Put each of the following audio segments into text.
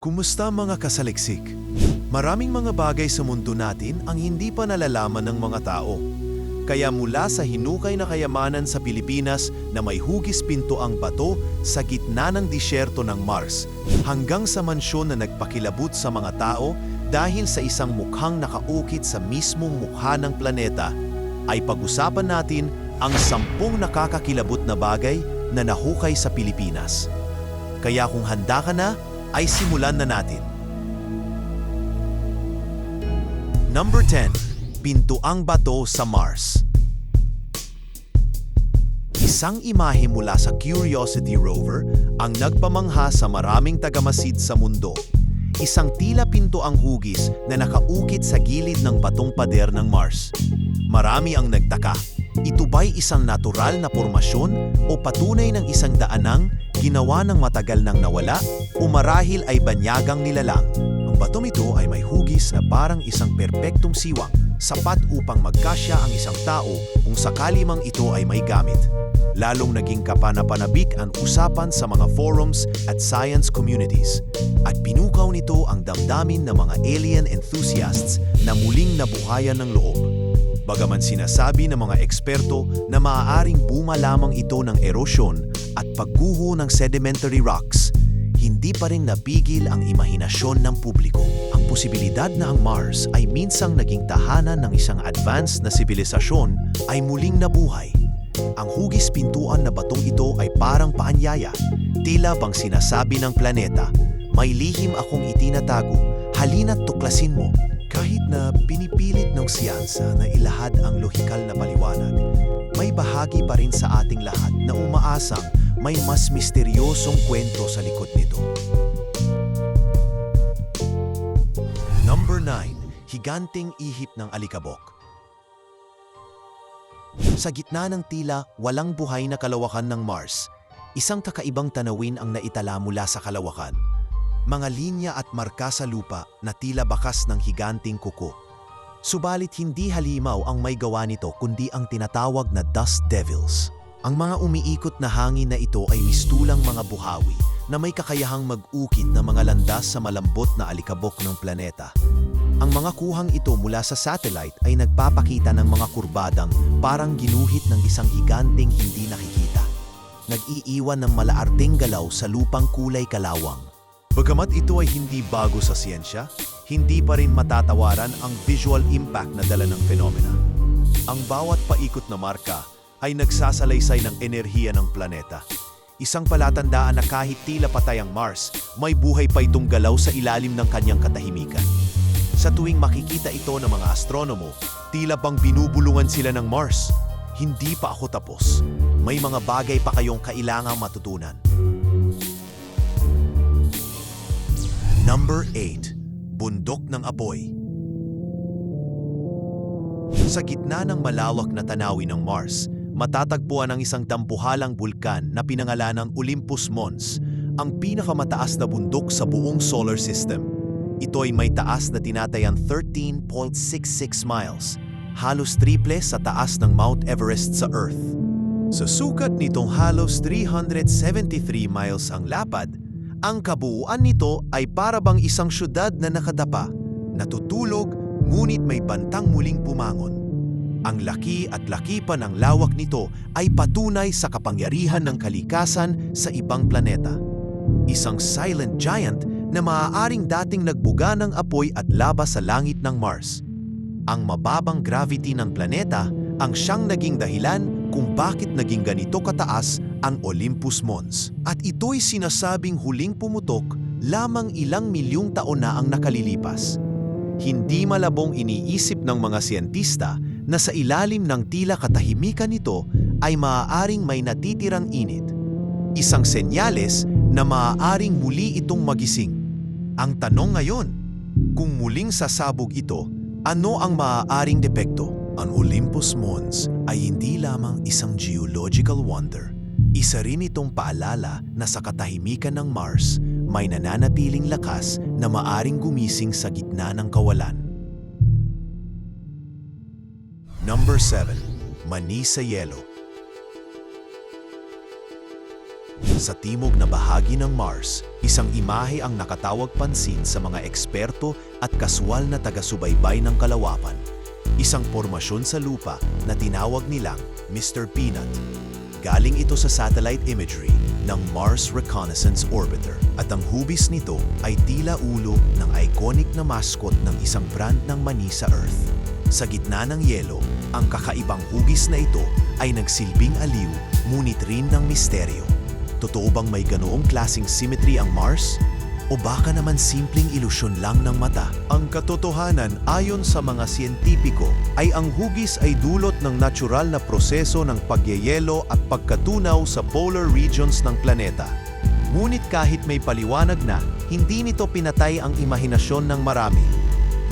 Kumusta mga kasaliksik? Maraming mga bagay sa mundo natin ang hindi pa nalalaman ng mga tao. Kaya mula sa hinukay na kayamanan sa Pilipinas na may hugis pinto ang bato sa gitna ng disyerto ng Mars, hanggang sa mansyon na nagpakilabot sa mga tao dahil sa isang mukhang nakaukit sa mismong mukha ng planeta, ay pag-usapan natin ang sampung nakakakilabot na bagay na nahukay sa Pilipinas. Kaya kung handa ka na, ay simulan na natin. Number 10. Pintuang Bato sa Mars Isang imahe mula sa Curiosity rover ang nagpamangha sa maraming tagamasid sa mundo. Isang tila pintuang hugis na nakaukit sa gilid ng batong pader ng Mars. Marami ang nagtaka. Ito ba'y isang natural na formasyon o patunay ng isang daanang ginawa ng matagal nang nawala o marahil ay banyagang nilalang? Ang batong ito ay may hugis na parang isang perpektong siwang, sapat upang magkasya ang isang tao kung sakali mang ito ay may gamit. Lalong naging kapanapanabik ang usapan sa mga forums at science communities at pinukaw nito ang damdamin ng mga alien enthusiasts na muling nabuhayan ng loob. Bagaman sinasabi ng mga eksperto na maaaring buma lamang ito ng erosyon at pagguho ng sedimentary rocks, hindi pa rin napigil ang imahinasyon ng publiko. Ang posibilidad na ang Mars ay minsang naging tahanan ng isang advanced na sibilisasyon ay muling nabuhay. Ang hugis pintuan na batong ito ay parang paanyaya. Tila bang sinasabi ng planeta, may lihim akong itinatago, halina't tuklasin mo. Kahit na pinipilit ng siyansa na ilahad ang lohikal na paliwanag, may bahagi pa rin sa ating lahat na umaasang may mas misteryosong kwento sa likod nito. Number 9. Higanting ihip ng alikabok. Sa gitna ng tila walang buhay na kalawakan ng Mars, isang kakaibang tanawin ang naitala mula sa kalawakan. Mga linya at marka sa lupa na tila bakas ng higanting kuko. Subalit hindi halimaw ang may gawa nito kundi ang tinatawag na dust devils. Ang mga umiikot na hangin na ito ay mistulang mga buhawi na may kakayahang mag-ukit ng mga landas sa malambot na alikabok ng planeta. Ang mga kuhang ito mula sa satellite ay nagpapakita ng mga kurbadang parang ginuhit ng isang higanting hindi nakikita. Nag-iiwan ng malaarting galaw sa lupang kulay kalawang. Bagamat ito ay hindi bago sa siyensya, hindi pa rin matatawaran ang visual impact na dala ng fenomena. Ang bawat paikot na marka ay nagsasalaysay ng enerhiya ng planeta. Isang palatandaan na kahit tila patay ang Mars, may buhay pa itong galaw sa ilalim ng kanyang katahimikan. Sa tuwing makikita ito ng mga astronomo, tila bang binubulungan sila ng Mars. Hindi pa ako tapos. May mga bagay pa kayong kailangang matutunan. Number 8. Bundok ng Apoy Sa gitna ng malawak na tanawin ng Mars, matatagpuan ang isang dampuhalang bulkan na pinangalanang Olympus Mons, ang pinakamataas na bundok sa buong solar system. Ito ay may taas na tinatayang 13.66 miles, halos triple sa taas ng Mount Everest sa Earth. Sa sukat nitong halos 373 miles ang lapad, ang kabuuan nito ay para bang isang syudad na nakadapa, natutulog ngunit may bantang muling pumangon. Ang laki at laki pa ng lawak nito ay patunay sa kapangyarihan ng kalikasan sa ibang planeta. Isang silent giant na maaaring dating nagbuga ng apoy at laba sa langit ng Mars. Ang mababang gravity ng planeta ang siyang naging dahilan kung bakit naging ganito kataas ang Olympus Mons. At ito'y sinasabing huling pumutok lamang ilang milyong taon na ang nakalilipas. Hindi malabong iniisip ng mga siyentista na sa ilalim ng tila katahimikan nito ay maaaring may natitirang init. Isang senyales na maaaring muli itong magising. Ang tanong ngayon, kung muling sasabog ito, ano ang maaaring depekto? Ang Olympus Mons ay hindi lamang isang geological wonder. Isa rin itong paalala na sa katahimikan ng Mars, may nananatiling lakas na maaring gumising sa gitna ng kawalan. Number 7. Mani sa Sa timog na bahagi ng Mars, isang imahe ang nakatawag pansin sa mga eksperto at kaswal na taga-subaybay ng kalawakan. Isang formasyon sa lupa na tinawag nilang Mr. Peanut. Galing ito sa satellite imagery ng Mars Reconnaissance Orbiter at ang hubis nito ay tila ulo ng iconic na mascot ng isang brand ng mani sa Earth. Sa gitna ng yelo, ang kakaibang hugis na ito ay nagsilbing aliw ngunit rin ng misteryo. Totoo bang may ganoong klasing symmetry ang Mars? O baka naman simpleng ilusyon lang ng mata? Ang katotohanan ayon sa mga siyentipiko ay ang hugis ay dulot ng natural na proseso ng pagyeyelo at pagkatunaw sa polar regions ng planeta. Ngunit kahit may paliwanag na, hindi nito pinatay ang imahinasyon ng marami.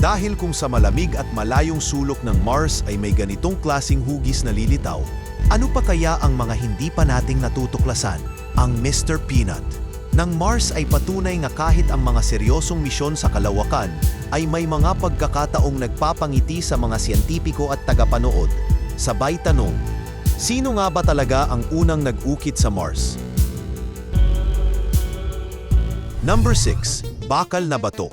Dahil kung sa malamig at malayong sulok ng Mars ay may ganitong klasing hugis na lilitaw, ano pa kaya ang mga hindi pa nating natutuklasan? Ang Mr. Peanut. Nang Mars ay patunay nga kahit ang mga seryosong misyon sa kalawakan ay may mga pagkakataong nagpapangiti sa mga siyentipiko at tagapanood. Sabay tanong, sino nga ba talaga ang unang nag-ukit sa Mars? Number 6. Bakal na Bato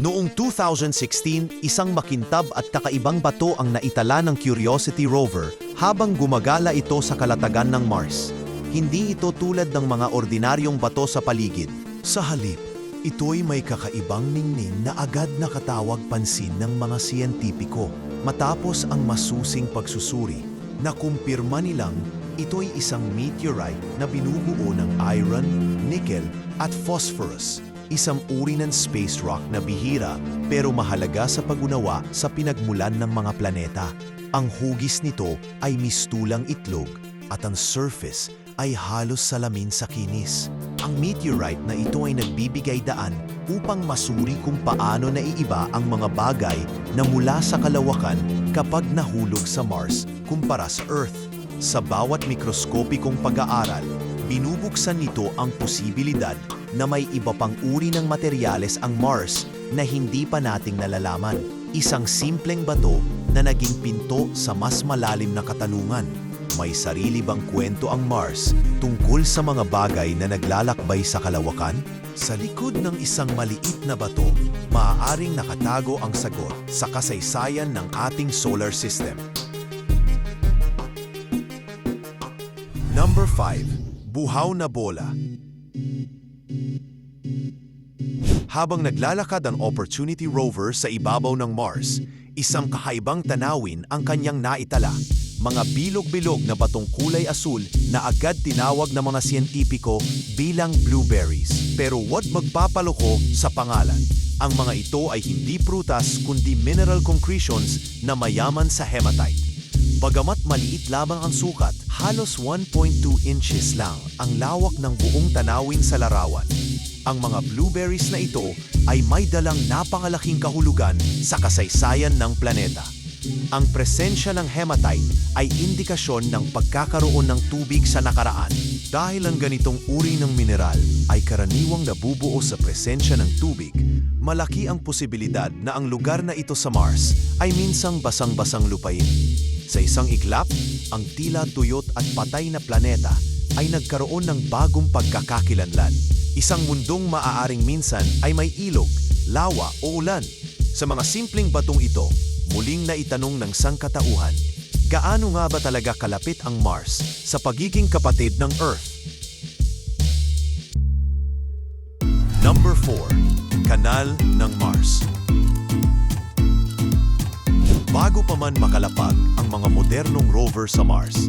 Noong 2016, isang makintab at kakaibang bato ang naitala ng Curiosity rover habang gumagala ito sa kalatagan ng Mars. Hindi ito tulad ng mga ordinaryong bato sa paligid. Sa halip, ito'y may kakaibang ningning na agad nakatawag pansin ng mga siyentipiko. Matapos ang masusing pagsusuri, nakumpirma nilang ito'y isang meteorite na binubuo ng iron, nickel at phosphorus isang uri ng space rock na bihira pero mahalaga sa pagunawa sa pinagmulan ng mga planeta. Ang hugis nito ay mistulang itlog at ang surface ay halos salamin sa kinis. Ang meteorite na ito ay nagbibigay daan upang masuri kung paano naiiba ang mga bagay na mula sa kalawakan kapag nahulog sa Mars kumpara sa Earth. Sa bawat mikroskopikong pag-aaral, binubuksan nito ang posibilidad na may iba pang uri ng materyales ang Mars na hindi pa nating nalalaman. Isang simpleng bato na naging pinto sa mas malalim na katanungan. May sarili bang kwento ang Mars tungkol sa mga bagay na naglalakbay sa kalawakan? Sa likod ng isang maliit na bato, maaaring nakatago ang sagot sa kasaysayan ng ating solar system. Number 5. Buhaw na bola habang naglalakad ang Opportunity rover sa ibabaw ng Mars, isang kakaibang tanawin ang kanyang naitala. Mga bilog-bilog na batong kulay asul na agad tinawag ng mga siyentipiko bilang blueberries. Pero huwag magpapaloko sa pangalan. Ang mga ito ay hindi prutas kundi mineral concretions na mayaman sa hematite. Bagamat maliit lamang ang sukat, halos 1.2 inches lang ang lawak ng buong tanawin sa larawan. Ang mga blueberries na ito ay may dalang napangalaking kahulugan sa kasaysayan ng planeta. Ang presensya ng hematite ay indikasyon ng pagkakaroon ng tubig sa nakaraan. Dahil ang ganitong uri ng mineral ay karaniwang nabubuo sa presensya ng tubig, malaki ang posibilidad na ang lugar na ito sa Mars ay minsang basang-basang lupain. Sa isang iglap, ang tila tuyot at patay na planeta ay nagkaroon ng bagong pagkakakilanlan Isang mundong maaaring minsan ay may ilog, lawa o ulan. Sa mga simpleng batong ito, muling naitanong ng sangkatauhan, gaano nga ba talaga kalapit ang Mars sa pagiging kapatid ng Earth? Number 4. Kanal ng Mars Bago pa man makalapag ang mga modernong rover sa Mars,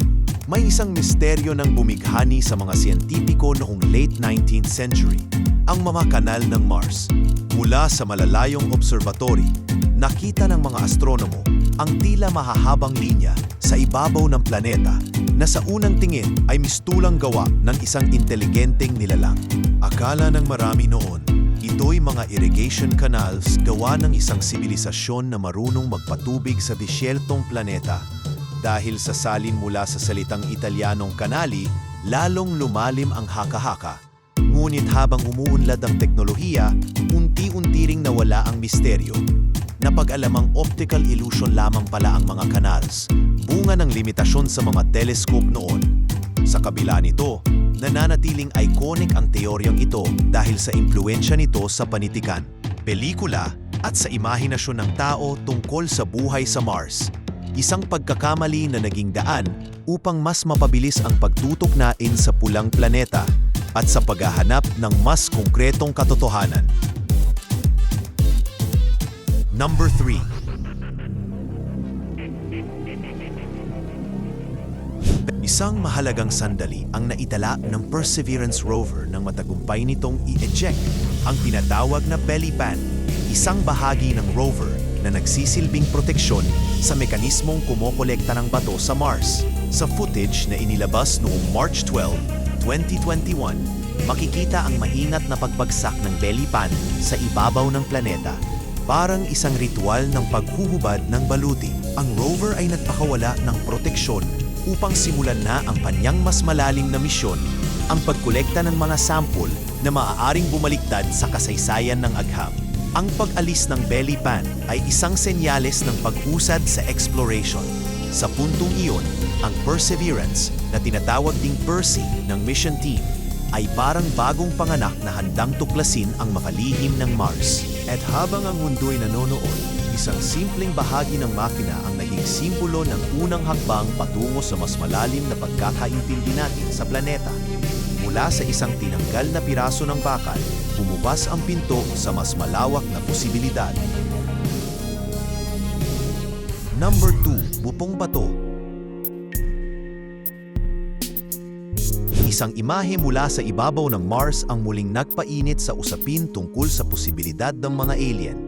may isang misteryo ng bumighani sa mga siyentipiko noong late 19th century, ang mga kanal ng Mars. Mula sa malalayong observatory, nakita ng mga astronomo ang tila mahahabang linya sa ibabaw ng planeta na sa unang tingin ay mistulang gawa ng isang inteligenteng nilalang. Akala ng marami noon, ito'y mga irrigation canals gawa ng isang sibilisasyon na marunong magpatubig sa disyertong planeta dahil sa salin mula sa salitang Italianong kanali, lalong lumalim ang haka-haka. Ngunit habang umuunlad ang teknolohiya, unti-unti ring nawala ang misteryo. na pag-alamang optical illusion lamang pala ang mga canals, bunga ng limitasyon sa mga telescope noon. Sa kabila nito, nananatiling iconic ang teoryang ito dahil sa impluensya nito sa panitikan, pelikula at sa imahinasyon ng tao tungkol sa buhay sa Mars. Isang pagkakamali na naging daan upang mas mapabilis ang pagtutok nain sa pulang planeta at sa paghahanap ng mas konkretong katotohanan. Number 3. Isang mahalagang sandali ang naitala ng Perseverance rover nang matagumpay nitong i-eject ang tinatawag na belly pan, isang bahagi ng rover na nagsisilbing proteksyon sa mekanismong kumokolekta ng bato sa Mars. Sa footage na inilabas noong March 12, 2021, makikita ang maingat na pagbagsak ng belly pan sa ibabaw ng planeta. Parang isang ritual ng paghuhubad ng baluti. Ang rover ay nagpakawala ng proteksyon upang simulan na ang kanyang mas malalim na misyon, ang pagkolekta ng mga sampol na maaaring bumaliktad sa kasaysayan ng agham. Ang pag-alis ng belly pan ay isang senyales ng pag-usad sa exploration. Sa puntong iyon, ang Perseverance na tinatawag ding Percy ng mission team ay parang bagong panganak na handang tuklasin ang makalihim ng Mars. At habang ang mundo'y nanonood, isang simpleng bahagi ng makina ang naging simbolo ng unang hakbang patungo sa mas malalim na pagkakaintindi natin sa planeta. Mula sa isang tinanggal na piraso ng bakal, bumukas ang pinto sa mas malawak na posibilidad. Number 2, Bupong Bato Isang imahe mula sa ibabaw ng Mars ang muling nagpainit sa usapin tungkol sa posibilidad ng mga alien.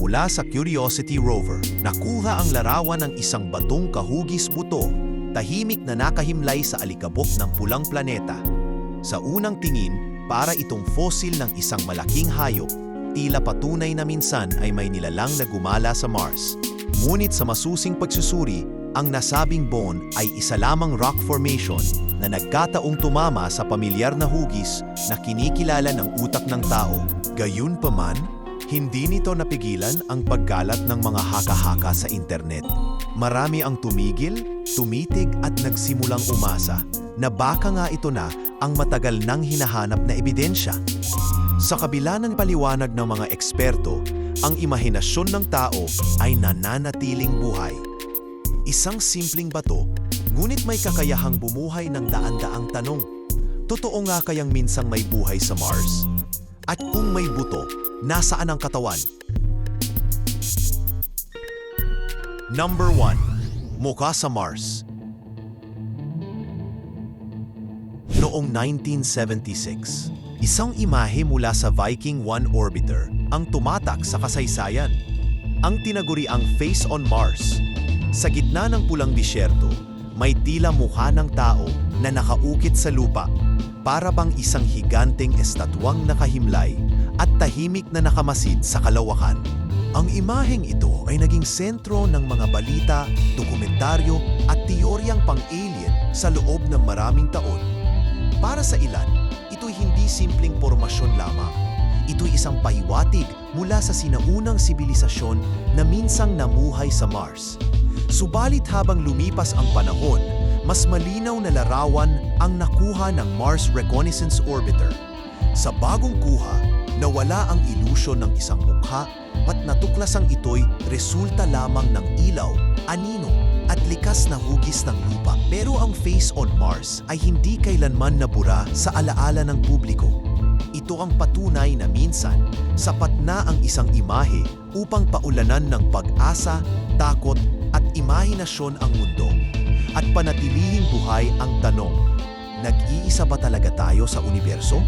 Mula sa Curiosity rover, nakuha ang larawan ng isang batong kahugis buto, tahimik na nakahimlay sa alikabok ng pulang planeta. Sa unang tingin, para itong fossil ng isang malaking hayop, tila patunay na minsan ay may nilalang na gumala sa Mars. Ngunit sa masusing pagsusuri, ang nasabing bone ay isa lamang rock formation na nagkataong tumama sa pamilyar na hugis na kinikilala ng utak ng tao. Gayunpaman, hindi nito napigilan ang pagkalat ng mga haka-haka sa internet. Marami ang tumigil, tumitig at nagsimulang umasa na baka nga ito na ang matagal nang hinahanap na ebidensya. Sa kabila ng paliwanag ng mga eksperto, ang imahinasyon ng tao ay nananatiling buhay. Isang simpleng bato, ngunit may kakayahang bumuhay ng daan-daang tanong. Totoo nga kayang minsang may buhay sa Mars? At kung may buto, nasaan ang katawan? Number 1. Mukha sa Mars Noong 1976, isang imahe mula sa Viking 1 orbiter ang tumatak sa kasaysayan. Ang tinaguriang Face on Mars. Sa gitna ng pulang disyerto, may tila mukha ng tao na nakaukit sa lupa, para bang isang higanteng estatwang nakahimlay at tahimik na nakamasid sa kalawakan. Ang imaheng ito ay naging sentro ng mga balita, dokumentaryo at teoryang pang-alien sa loob ng maraming taon. Para sa ilan, ito'y hindi simpleng pormasyon lamang. Ito'y isang pahiwatig mula sa sinaunang sibilisasyon na minsang namuhay sa Mars. Subalit habang lumipas ang panahon, mas malinaw na larawan ang nakuha ng Mars Reconnaissance Orbiter. Sa bagong kuha, nawala ang ilusyon ng isang mukha at natuklasang ito'y resulta lamang ng ilaw, anino at likas na hugis ng lupa. Pero ang face on Mars ay hindi kailanman nabura sa alaala ng publiko. Ito ang patunay na minsan, sapat na ang isang imahe upang paulanan ng pag-asa, takot at imahinasyon ang mundo. At panatilihing buhay ang tanong, nag-iisa ba talaga tayo sa universo?